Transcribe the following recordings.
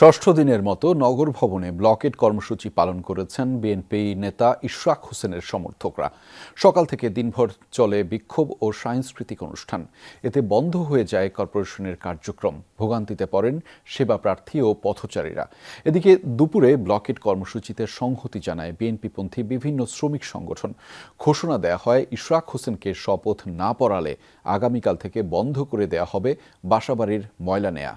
ষষ্ঠ দিনের মতো নগর ভবনে ব্লকেট কর্মসূচি পালন করেছেন বিএনপি নেতা ইশরাক হোসেনের সমর্থকরা। সকাল থেকে দিনভর চলে বিক্ষোভ ও সাংস্কৃতিক অনুষ্ঠান। এতে বন্ধ হয়ে যায় কর্পোরেশনের কার্যক্রম। ভোগান্তিতে পড়েন সেবা প্রার্থী ও পথচারীরা। এদিকে দুপুরে ব্লকেট কর্মসূচিতে সংহতি জানায় বিএনপিপন্থী বিভিন্ন শ্রমিক সংগঠন। ঘোষণা দেয়া হয়, ইশরাক হোসেনকে শপথ না পড়ালে আগামীকাল থেকে বন্ধ করে দেয়া হবে বাসাবাড়ির ময়লা নেয়া।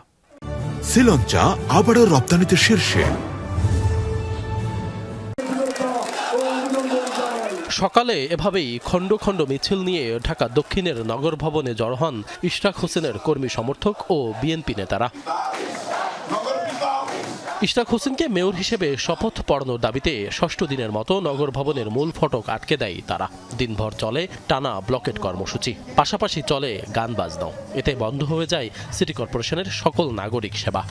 শ্রীলঞ্চা আবারও রপ্তানিতে শীর্ষে। সকালে এভাবেই খণ্ড খণ্ড মিছিল নিয়ে ঢাকা দক্ষিণের নগর ভবনে জড়ো হন ইশরাক হোসেনের কর্মী সমর্থক ও বিএনপি নেতারা। ইশরাক হোসেনকে মেয়র হিসেবে শপথ পড়ানোর দাবিতে ষষ্ঠ দিনের মতো নগর ভবনের মূল ফটক আটকে দেয় তারা। দিনভর চলে টানা ব্লকেট কর্মসূচি, পাশাপাশি চলে গান বাজনাও এতে বন্ধ হয়ে যায় সিটি কর্পোরেশনের সকল নাগরিক সেবা।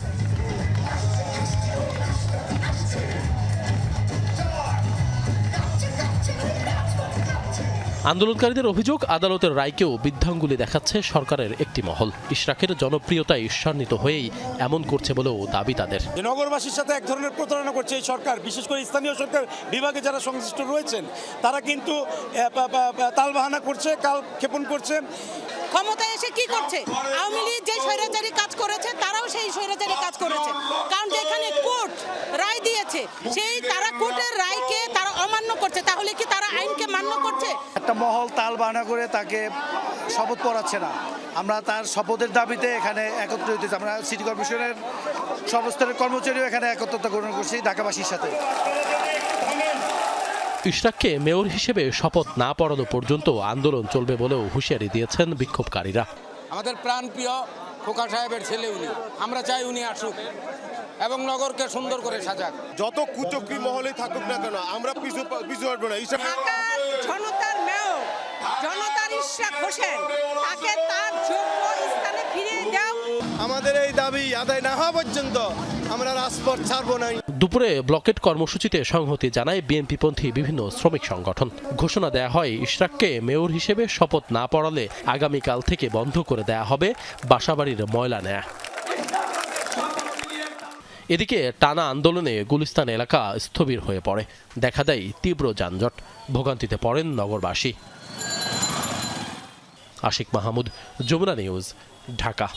আন্দোলনকারীদের অভিযোগ আদালতের রায়কেও বৃদ্ধাঙ্গুলি দেখাচ্ছে সরকারের একটি মহল। ইশরাকের জনপ্রিয়তায় ঈর্ষান্বিত হয়েই এমন করছে বলেও দাবি তাদের। যে নগরবাসীর সাথে এক ধরনের প্রতারণা করছে এই সরকার বিশেষ করে স্থানীয় সরকার বিভাগে যারা সংশ্লিষ্ট রয়েছেন তারা কিন্তু তালবাহানা করছে কাল ক্ষেপণ করছে। ক্ষমতায় এসে কি করছে? আওয়ামী লীগ যে স্বৈরাচারী কাজ করেছে তারাও সেই স্বৈরাচারী কাজ করেছে। একটা মহল তাল বানা করে তাকে শপথ পড়াচ্ছে না। আমরা তার শপথের দাবিতে এখানে একত্রিত হইতেছি। আমরা সিটি কর্পোরেশনের সর্বস্তরের কর্মচারীও এখানে একত্রতা গ্রহণ করছি ঢাকাবাসীর সাথে। ইশরাককে মেয়র হিসেবে শপথ না পড়ানো পর্যন্ত আন্দোলন চলবে বলেও হুঁশিয়ারি দিয়েছেন বিক্ষোভকারীরা। আমাদের প্রাণপ্রিয় খোকা সাহেবের ছেলে উনি। আমরা চাই উনি আসুক এবং নগরকে সুন্দর করে সাজাক। যত কুচক্রি মহলে থাকুক না কেন আমরা পিছু পিছু হটবো না। ইশরাক হোসেন তাকে তার যোগ্য স্থানে ফিরিয়ে দাও। আমাদের এই দাবি আদায় না হওয়া পর্যন্ত আমরা রাজপথ ছাড়বো না। দুপুরে ব্লকেট কর্মসূচিতে সংহতি জানায় বিএনপিপন্থী বিভিন্ন শ্রমিক সংগঠন। ঘোষণা দেয়া হয় ইশরাককে মেয়র হিসেবে শপথ না পড়ালে আগামীকাল থেকে বন্ধ করে দেয়া হবে বাসাবাড়ির ময়লা নেয়া। এদিকে টানা আন্দোলনে গুলিস্তান এলাকা স্থবির হয়ে পড়ে। দেখা দেয় তীব্র যানজট। ভোগান্তিতে পড়েন নগরবাসী। আশিক মাহমুদ যমুনা নিউজ ঢাকা।